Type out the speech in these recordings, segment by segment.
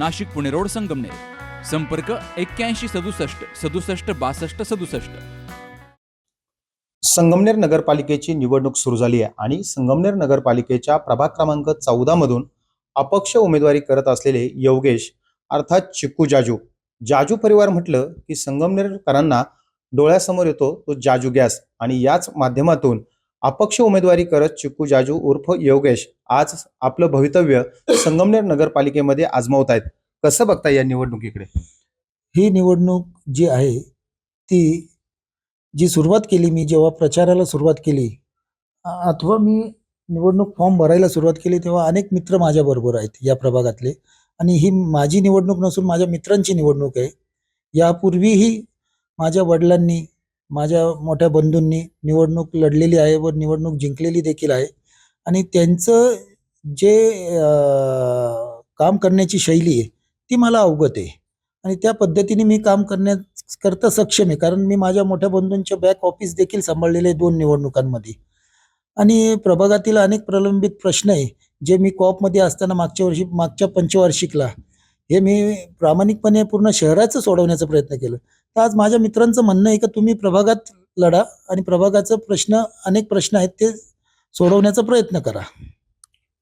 Nashik Pune road Sangamner. संपर्क एक्क्याऐंशी सदुसष्ट सदुसष्ट बासष्ट सदुसष्ट. संगमनेर नगरपालिकेची निवडणूक सुरू झाली आहे आणि संगमनेर नगरपालिकेच्या प्रभाग क्रमांक चौदा मधून अपक्ष उमेदवारी करत असलेले योगेश अर्थात चिक्कू जाजू. जाजू परिवार म्हटलं की संगमनेरकरांना डोळ्यासमोर येतो तो जाजू गॅस आणि याच माध्यमातून अपक्ष उमेदवारी करत चिकू जाजू उर्फ योगेश आज आपलं भवितव्य संगमनेर नगरपालिकेमध्ये आजमावत आहेत. कसं बघता या निवडणुकीकडे? ही निवडणूक जी आहे ती जी सुरुवात केली मी जेव्हा प्रचाराला सुरुवात केली अथवा मी निवडणूक फॉर्म भरायला सुरुवात केली तेव्हा अनेक मित्र माझ्याबरोबर आहेत या प्रभागातले. आणि ही माझी निवडणूक नसून माझ्या मित्रांची निवडणूक आहे. यापूर्वीही माझ्या वडिलांनी माझ्या मोठ्या बंधूंनी निवडणूक लढलेली आहे व निवडणूक जिंकलेली देखील आहे. आणि त्यांचं जे काम करण्याची शैली आहे ती मला अवगत आहे. आणि त्या पद्धतीने मी काम करण्याकरता सक्षम आहे. कारण मी माझ्या मोठ्या बंधूंच्या बॅक ऑफिस देखील सांभाळलेले आहे दोन निवडणुकांमध्ये. आणि प्रभागातील अनेक प्रलंबित प्रश्न आहे जे मी कॉपमध्ये असताना मागच्या वर्षी मागच्या पंचवार्षिकला हे मी प्रामाणिकपणे पूर्ण शहराचं सोडवण्याचा प्रयत्न केला. तर आज माझ्या मित्रांचं म्हणणं आहे की तुम्ही प्रभागात लढा आणि प्रभागाचं प्रश्न अनेक प्रश्न आहेत ते सोडवण्याचा प्रयत्न करा.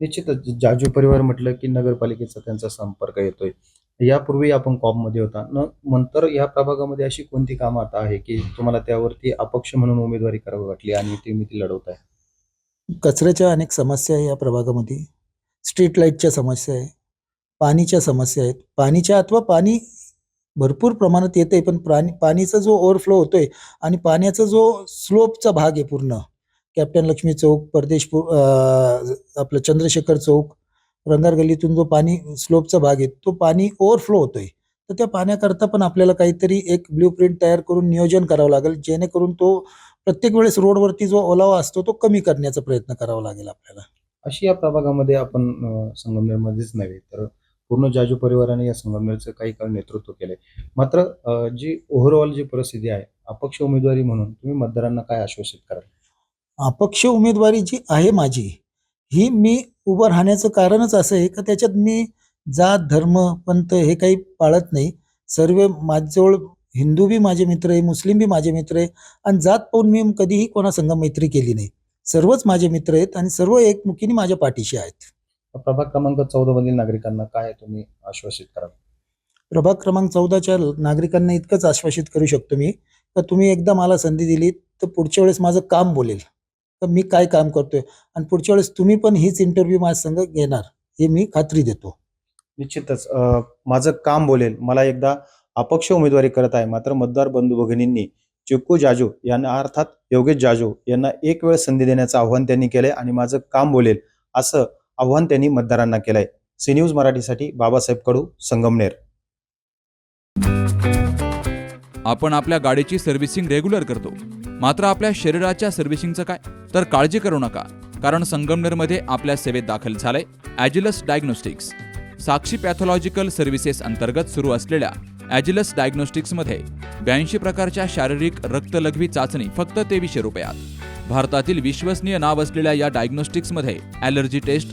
निश्चितच जाजू परिवार म्हटलं की नगरपालिकेचा त्यांचा संपर्क येतोय. यापूर्वी आपण कॉपमध्ये होता. न नंतर या प्रभागामध्ये अशी कोणती कामं आता आहे की तुम्हाला त्यावरती अपक्ष म्हणून उमेदवारी करावी वाटली आणि तुम्ही ती लढवत आहे कचऱ्याच्या अनेक समस्या आहे या प्रभागामध्ये. स्ट्रीट लाईटच्या समस्या आहे. पाणीच्या समस्या आहेत. पाणीच्या अथवा पाणी भरपूर प्रमाणात येतं आहे पण प्राणी पाणीचा जो ओव्हरफ्लो होतोय आणि पाण्याचा जो स्लोपचा भाग आहे पूर्ण कॅप्टन लक्ष्मी चौक परदेशपूर आपलं चंद्रशेखर चौक रंगार गल्लीतून जो पाणी स्लोपचा भाग आहे तो पाणी ओव्हरफ्लो होतोय. तर त्या पाण्याकरता पण आपल्याला काहीतरी एक ब्ल्यू प्रिंट तयार करून नियोजन करावं लागेल जेणेकरून तो प्रत्येक वेळेस रोडवरती जो ओलावा असतो तो कमी करण्याचा प्रयत्न करावा लागेल आपल्याला. अशी या प्रभागामध्ये आपण संगमनेरमध्येच नव्हे तर पूर्ण जाजू परिवाराने या संगमनेरचं काही काळ नेतृत्व केलंय. मात्र जी ओव्हरऑल जी परिस्थिती आहे अपक्ष उमेदवारी म्हणून तुम्ही मतदारांना काय आश्वासित कराल? अपक्ष उमेदवारी जी आहे माझी ही मी उभं राहण्याचं कारणच असं आहे का त्याच्यात मी जात धर्म पंथ हे काही पाळत नाही. सर्व माझ्याजवळ हिंदू बी माझे मित्र आहे मुस्लिम बी माझे मित्र आहे आणि जात पाहून मी कधीही कोणासंग मैत्री केली नाही. सर्वच माझे मित्र आहेत आणि सर्व एकमुखीने माझ्या पाठीशी आहेत. प्रभाग क्रमांक चौदा मधील नागरिकांना काय तुम्ही आश्वासित कराल? प्रभाग क्रमांक चौदाच्या नागरिकांना इतकंच आश्वासित करू शकतो मी. तर तुम्ही एकदा मला संधी दिली तर पुढच्या वेळेस माझं काम बोलेल. तर मी काय काम करतोय? आणि पुढच्या वेळेस तुम्ही पण हीच इंटरव्ह्यू माझ्या संग घेणार हे मी खात्री देतो. निश्चितच अं, माझं काम बोलेल. मला एकदा अपक्ष उमेदवारी करत आहे मात्र मतदार बंधू भगिनींनी चिक्कू जाजू यांना अर्थात योगेश जाजू यांना एक वेळ संधी देण्याचं आव्हान त्यांनी केलंय आणि माझं काम बोलेल असं आव्हान त्यांनी मतदारांना केलंय. सी न्यूज मराठीसाठी बाबासाहेब कडू संगमनेर. आपण आपल्या गाडीची सर्व्हिसिंग रेग्युलर करतो. मात्र आपल्या शरीराच्या सर्व्हिसिंगचं काय? तर काळजी करू नका. कारण संगमनेरमध्ये आपल्या सेवेत दाखल झालंय Agilus diagnostics. Sakshi pathological services अंतर्गत सुरू असलेल्या ॲजिलस डायग्नोस्टिक्समध्ये ब्याऐंशी प्रकारच्या शारीरिक रक्तलघवी चाचणी फक्त तेवीसशे रुपयात. भारतातील विश्वसनीय नाव असलेल्या या डायग्नोस्टिक्समध्ये allergy test